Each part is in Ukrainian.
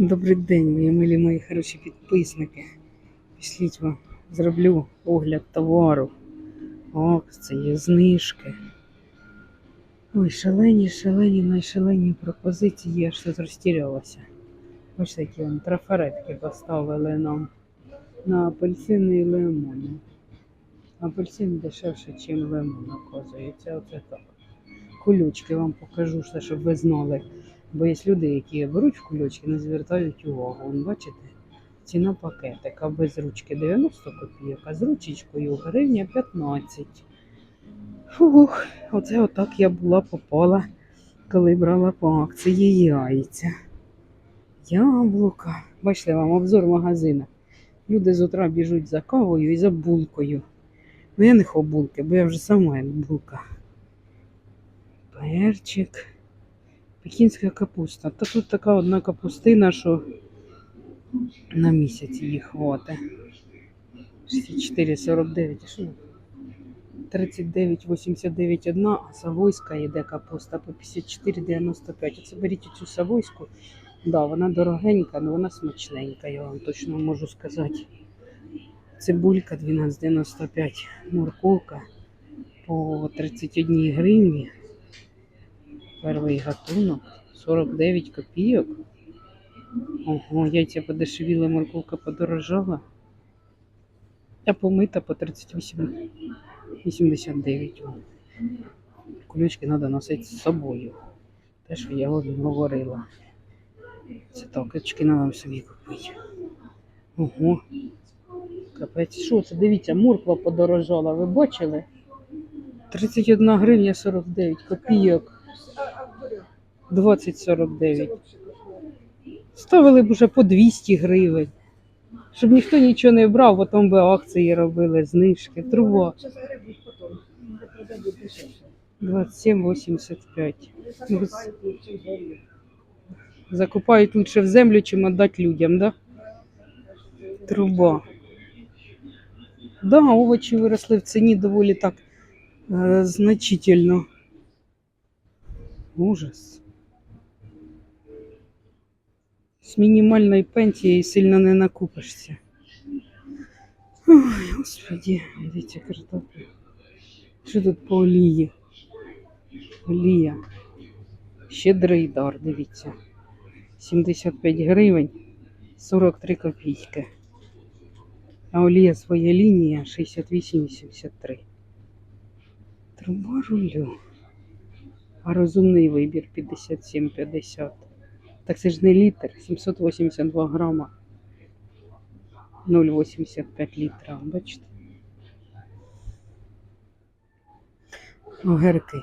Добрий день, мої милі мої хороші підписники. Пішліть вам зроблю огляд товару. Акції, знижки. Ой, шалені, шалені, найшалені пропозиції, я тут розтірялася. Ось такі вам трафаретки поставили нам на апельсини і лимони. Апельсин дешевше, ніж лимон, оказується. Оце так. Кулючки вам покажу, щоб ви знали. Бо є люди, які беруть в кульочки, не звертають увагу. Вон, бачите, ціна пакетика без ручки 90 копійок, а з ручечкою гривня 15. Фух, оце отак я була попала, коли брала по акції яйця. Яблука. Бачите вам обзор магазина. Люди з утра біжуть за кавою і за булкою. Ну я не хо булки, бо я вже сама булка. Перчик. Пекінська капуста. Та тут така одна капустина, що на місяць її хватить. 64,49. 39,89 одна, а савойська йде капуста по 54,95. Оце беріть цю савойську. Да, вона дорогенька, але вона смачненька, я вам точно можу сказати. Цибулька 12,95, морковка по 31 гривні. Перший гатунок 49 копійок. Ого, яйця подешевіли, морковка подорожала. А помита по 38,89. Кулючки треба носити з собою. Те, що я вам говорила. Це так, очки треба собі купити. Ого. Капець, що це? Дивіться, морква подорожала, ви бачили? 31 гривня 49 копійок. 20,49. Ставили б уже по 200 гривень. Щоб ніхто нічого не брав, потім би акції робили, знижки. Труба 27,85. Ну, з- Закупають лучше в землю, чим віддати людям, да? Труба. Да, овочі виросли в ціні доволі так е, значительно. Ужас. З мінімальної пенсії сильно не накупишся. Ой, господи, дивіться картоплю. Що тут по олії? Олія. Щедрий дар, дивіться. 75 гривень, 43 копійки. А олія своя лінія 68,83. Труба рулю. А розумний вибір 57,50. Так це ж не літр, 782 грама. 0,85 літра, бачите? Огірки.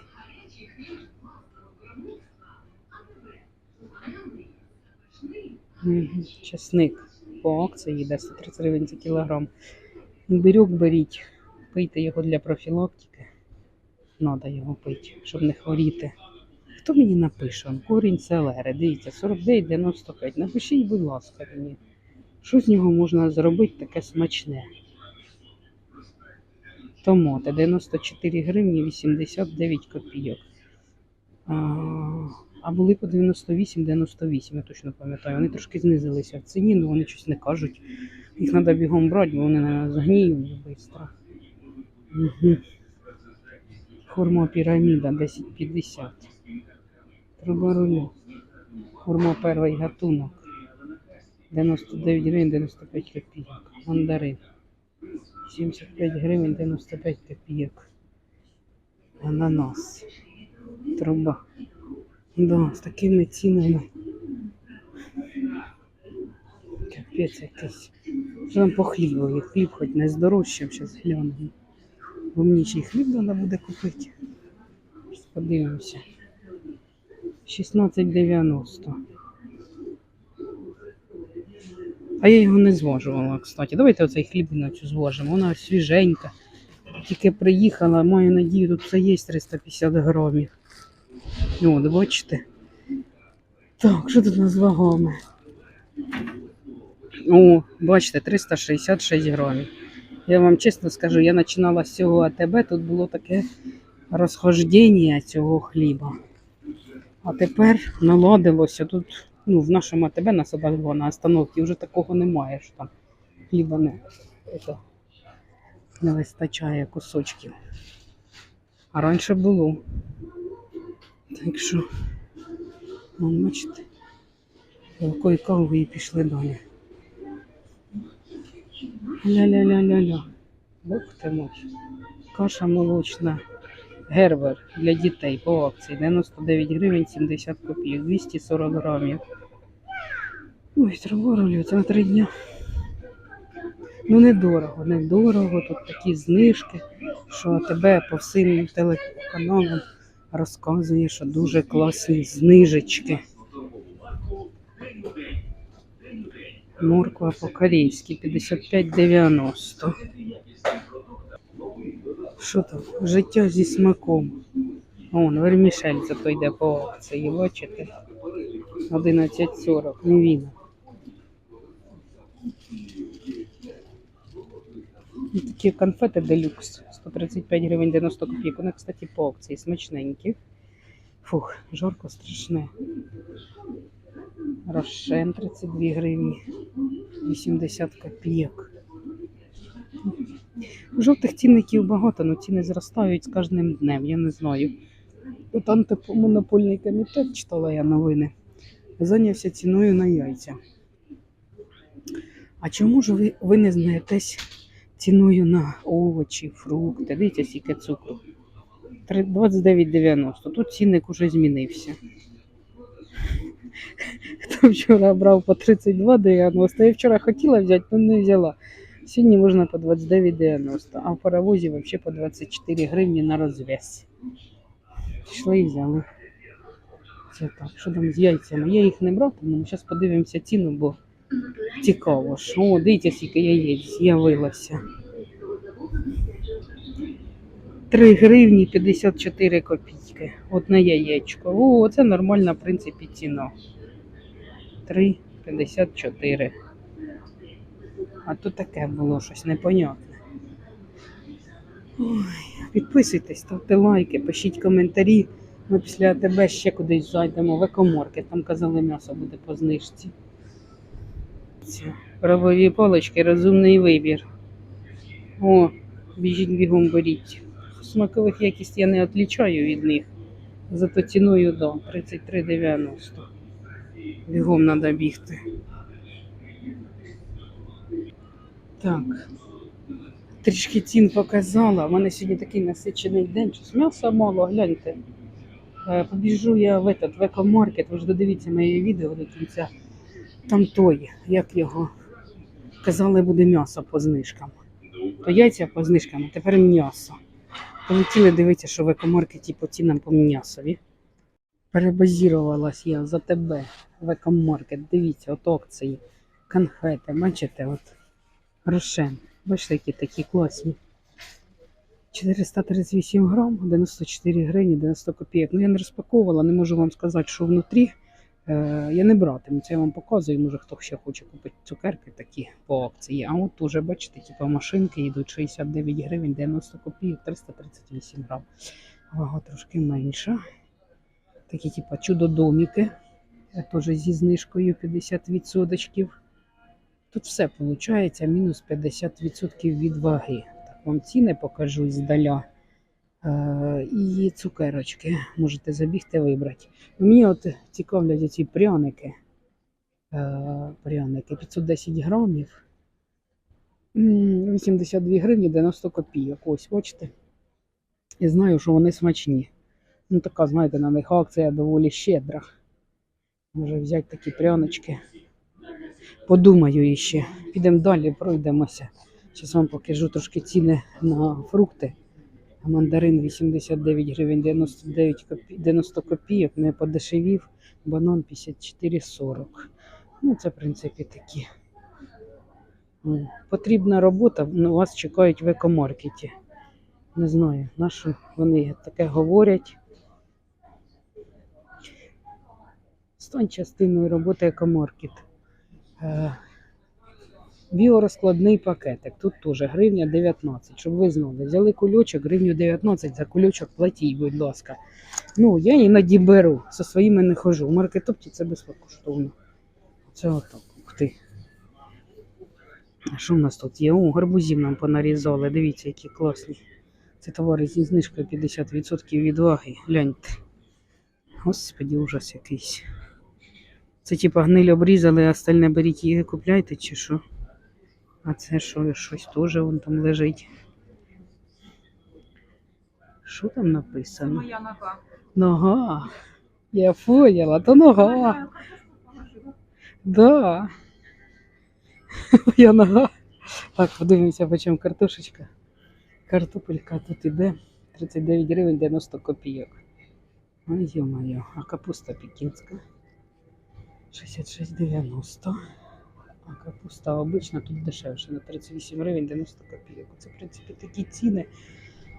Мгм, Часник по акції йде 130 гривень за кілограм. Бірюк беріть, пийте його для профілактики. Надо його пити, щоб не хворіти. Хто мені напише? Корінь селери, дивіться, 49,95. Напишіть, будь ласка, мені. Що з нього можна зробити таке смачне? Томати 94 гривні 89 копійок. А, були по 98,98, я точно пам'ятаю. Вони трошки знизилися в ціні, але вони щось не кажуть. Їх треба бігом брати, бо вони наверно, згніють швидко. Угу. Форма піраміда 10,50. Рулю. Форма перший гатунок. 99 гривень 95 копійок. Мандарин. 75 гривень 95 копійок. Ананас. Труба. Да, з такими цінами. Капець якийсь. Що там по хлібові? Хліб хоч не здорожчав, зараз глянемо. Бо мені ще хліб треба буде купити. Подивимося. 16,90. А я його не зважувала, кстати. Давайте оцей хлібиночку зважимо. Вона свіженька. Тільки приїхала, маю надію, тут все є 350 грамів. От, бачите? Так, що тут у нас з вагами? О, бачите, 366 грамів. Я вам чесно скажу, я починала з цього АТБ, тут було таке розхождення цього хліба. А тепер наладилося тут Ну, в нашому АТБ на садах на остановці вже такого немає, що там хліба не, вистачає кусочків. А раніше було. Так що, вон, бачите, якої кави і пішли далі. Ля-ля-ля-ля-ля. Бог ти мой. Каша молочна. Гербер для дітей по акції 99 гривень 70 копійок, 240 грамів. Ой, треба рулюється на три дня. Ну, недорого, недорого. Тут такі знижки, що тебе по всім телеканалам розказує, що дуже класні знижечки. Морква по-корейськи 55,90. Що там? Життя зі смаком. Вон, вермішель зато йде по акції, бачите? 11,40, мівіна. І Такі конфети делюкс. 135 гривень 90 копійок. Вони, кстати, по акції смачненькі. Фух, жарко страшне. Рошен 32 гривні. 80 копійок. Жовтих цінників багато, але ціни зростають з кожним днем, я не знаю. Тут антимонопольний комітет, читала я новини, зайнявся ціною на яйця. А чому ж ви, ви не знаєтесь ціною на овочі, фрукти? Дивіться, скільки цукру. 29,90. Тут цінник уже змінився. Хто вчора брав по 32,90, я вчора хотіла взяти, але не взяла. Сьогодні можна по 29,90, а в паровозі взагалі по 24 гривні на розв'яз. Пішли і взяли. Це так, що там з яйцями? Я їх не братиму, зараз подивимося ціну, бо цікаво. ж. О, дивіться, скільки яєць з'явилося. 3 гривні 54 копійки. От на яєчко. О, це нормальна, в принципі, ціна. 3,54. А то таке було щось непонятне. Ой, підписуйтесь, ставте лайки, пишіть коментарі. Ми після тебе ще кудись зайдемо в екоморкет. Там казали, м'ясо буде по знижці. Ці Правові палички, розумний вибір. О, біжіть бігом беріть. Смакових якість я не відлічаю від них. Зато ціною да, 33,90. Бігом треба бігти. Так. Трішки цін показала. У мене сьогодні такий насичений день. Щось м'яса мало, гляньте. Е, Побіжу я в этот, в екомаркет, ви ж додивіться моє відео до кінця. Там той, як його казали, буде м'ясо по знижкам. То яйця по знижкам, а тепер м'ясо. Полетіли дивитися, що в екомаркеті по цінам по м'ясові. Перебазірувалась я за тебе в екомаркет. Дивіться, от акції, конфети, бачите, от рошен. Бачите, які такі класні. 438 грам, 94 гривні, 90 копійок. Ну я не розпаковувала, не можу вам сказати, що внутрі. Е, я не братиму, це я вам показую. Може хто ще хоче купити цукерки такі по акції. А от уже, бачите, типу машинки йдуть 69 гривень, 90 копійок, 338 грам. Вага трошки менша. Такі, типу, чудо-доміки. Е, Теж зі знижкою 50%. Тут все виходить мінус 50% від ваги. Так, вам ціни покажу здаля. Е, і цукерочки можете забігти вибрати. Мені от цікавлять ці пряники. Е, пряники 510 грамів. 82 гривні 90 копійок. Ось, бачите. І знаю, що вони смачні. Ну, така, знаєте, на них акція доволі щедра. Може взяти такі пряночки. Подумаю іще. Підемо далі, пройдемося. Зараз вам покажу трошки ціни на фрукти. Мандарин 89 гривень 99 копі... 90 копійок, не подешевів. Банан 54,40. Ну, це, в принципі, такі. Потрібна робота, ну, вас чекають в екомаркеті. Не знаю, на що вони таке говорять. Стань частиною роботи екомаркет. Е, Біорозкладний пакетик. Тут теж гривня 19, щоб ви знали. Взяли кульочок, гривню 19, за кульочок платіть, будь ласка. Ну, я іноді беру, зі своїми не хожу. У маркетопті це безкоштовно. Це отак. Ух ти. А що в нас тут є? О, гарбузів нам понарізали. Дивіться, які класні. Це товари зі знижкою 50% від ваги. Гляньте. Господі, ужас якийсь. Це типа гниль обрізали, а остальне беріть і купляйте, чи що? А це що, щось теж вон там лежить. Що там написано? Моя нога. Нога. Я поняла, то нога. Да. Я нога. Так, подивимося, по чому картошечка. Картопелька тут іде 39 гривень 90 копійок. Ой, ё-моё, а капуста пекінська 66,90. А капуста обична тут дешевше на 38 гривень 90 копійок. Це, в принципі, такі ціни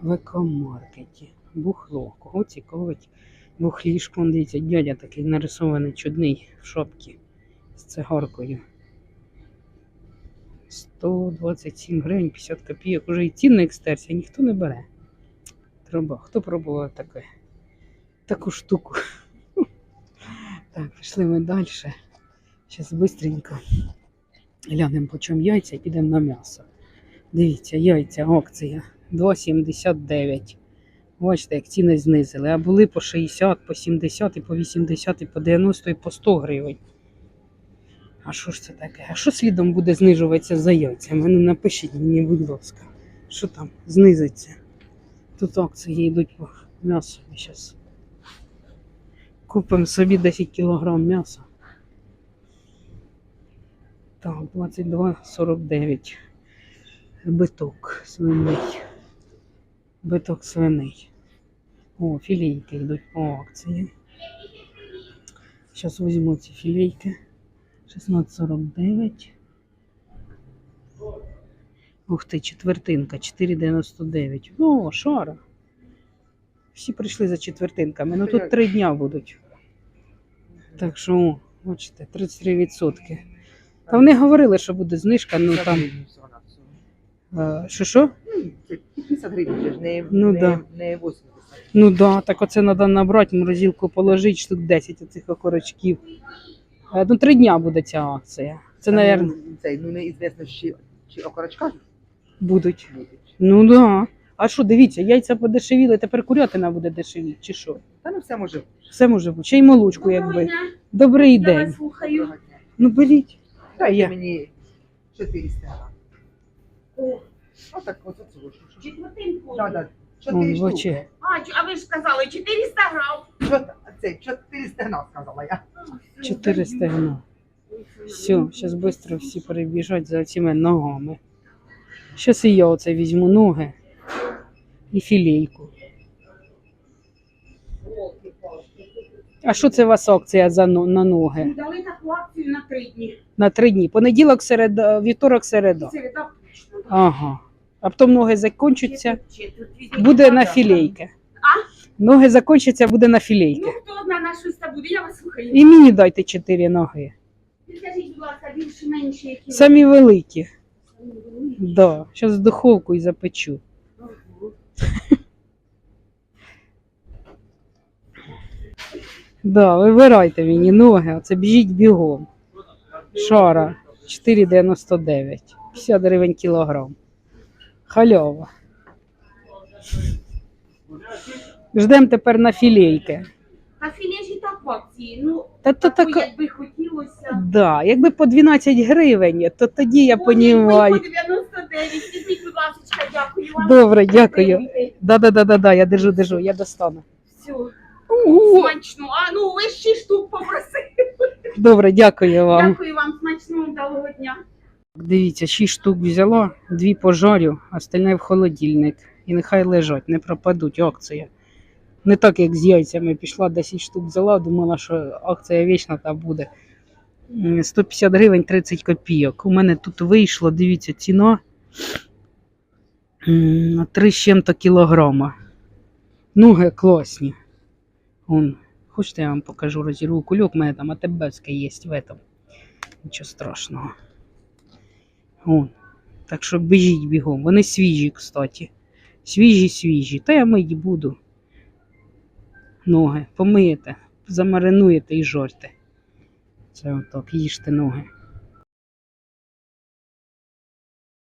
в екомаркеті. Бухло. Кого цікавить бухлішку? Дивіться, дядя такий нарисований чудний в шапці з цигаркою. 127 гривень 50 копійок. Уже і цінна екстерсія, ніхто не бере. Треба. Хто пробував таке? Таку штуку. Так, пішли ми далі. Зараз швидко глянемо, по чому яйця і підемо на м'ясо. Дивіться, яйця, акція 2,79. Бачите, як ціни знизили. А були по 60, по 70, і по 80, і по 90, і по 100 гривень. А що ж це таке? А що слідом буде знижуватися за яйцями? Ну напишіть мені, будь ласка, що там знизиться. Тут акції йдуть по м'ясу. Зараз купимо собі 10 кг м'яса. Так, 22,49. Биток свиний. Биток свиний. О, філейки йдуть по акції. Зараз візьму ці філейки. 16,49. Ух ти, четвертинка, 4,99. О, шара. Всі прийшли за четвертинками. Ну тут три дня будуть. Так що, о, бачите, 33%. Та вони говорили, що буде знижка, ну там. е, Що що? 50 гривень же ж, не, Ну не, да. не 80. Ну да, так оце треба набрати, морозилку положити штук 10 оцих окорочків. Е, Ну, три дня буде ця акція. Це, Та, мабуть, ну, Цей, ну неізвісно, чи, чи окорочка будуть. будуть. Ну да. А що, дивіться, яйця подешевіли, тепер курятина буде дешевіти, чи що? Та ну все може. Все може бути. Ще й молочку, якби. Добрий Я день. вас слухаю. Ну беріть. Дайте Я. мені 400 грам. О, Отак, от цього. четвертинку. Да, да. Он, 4 в очі. А, ч- а ви ж сказали 400 грам. Чот- Це 400 грам, сказала я. 400 гривень. Все, зараз швидко всі перебіжать за цими ногами. Зараз і я оце візьму ноги і філейку. А що це у вас акція за на ноги? Дали таку акцію на три дні. На три дні. Понеділок, середа, вівторок, середа. Середа. Ага. А потім ноги закінчаться, буде на філейки. Ноги закінчаться, буде на Ну, філейки. хто на це буде, я вас слухаю. І мені дайте чотири ноги. Скажіть, будь ласка, більше-менше, які... Самі великі. Да. Зараз в духовку і запечу. Да, вибирайте мені ноги, оце біжіть бігом. Шара 4,99. 50 гривень кілограм. Халява. Ждемо тепер на філейки. А філежі так. Ну, Та то таку, так, якби хотілося. да, якби по 12 гривень, то тоді я понімаю. По 99. Візьміть, будь ласка, дякую вам. Добре, дякую. Да, да, да, да, да, я держу, держу, я достану. Все. Смачно. А ну ви ще штук попросили. Добре, дякую вам. Дякую вам, смачного вдалого дня. Дивіться, 6 штук взяла, дві пожарю, остальне в холодильник. І нехай лежать, не пропадуть акція. Не так, як з яйцями пішла, 10 штук взяла, думала, що акція вічна та буде. 150 гривень 30 копійок. У мене тут вийшло, дивіться, ціна 3 з чим-то кілограма. Ноги класні. Вон, хочете, я вам покажу, розірву кульок, у мене там АТБське є в этом. Нічого страшного. Вон. Так що біжіть бігом. Вони свіжі, кстати. Свіжі, свіжі. Та я мить буду. Ноги. Помиєте, замаринуєте і жорте. Це отак, їжте ноги.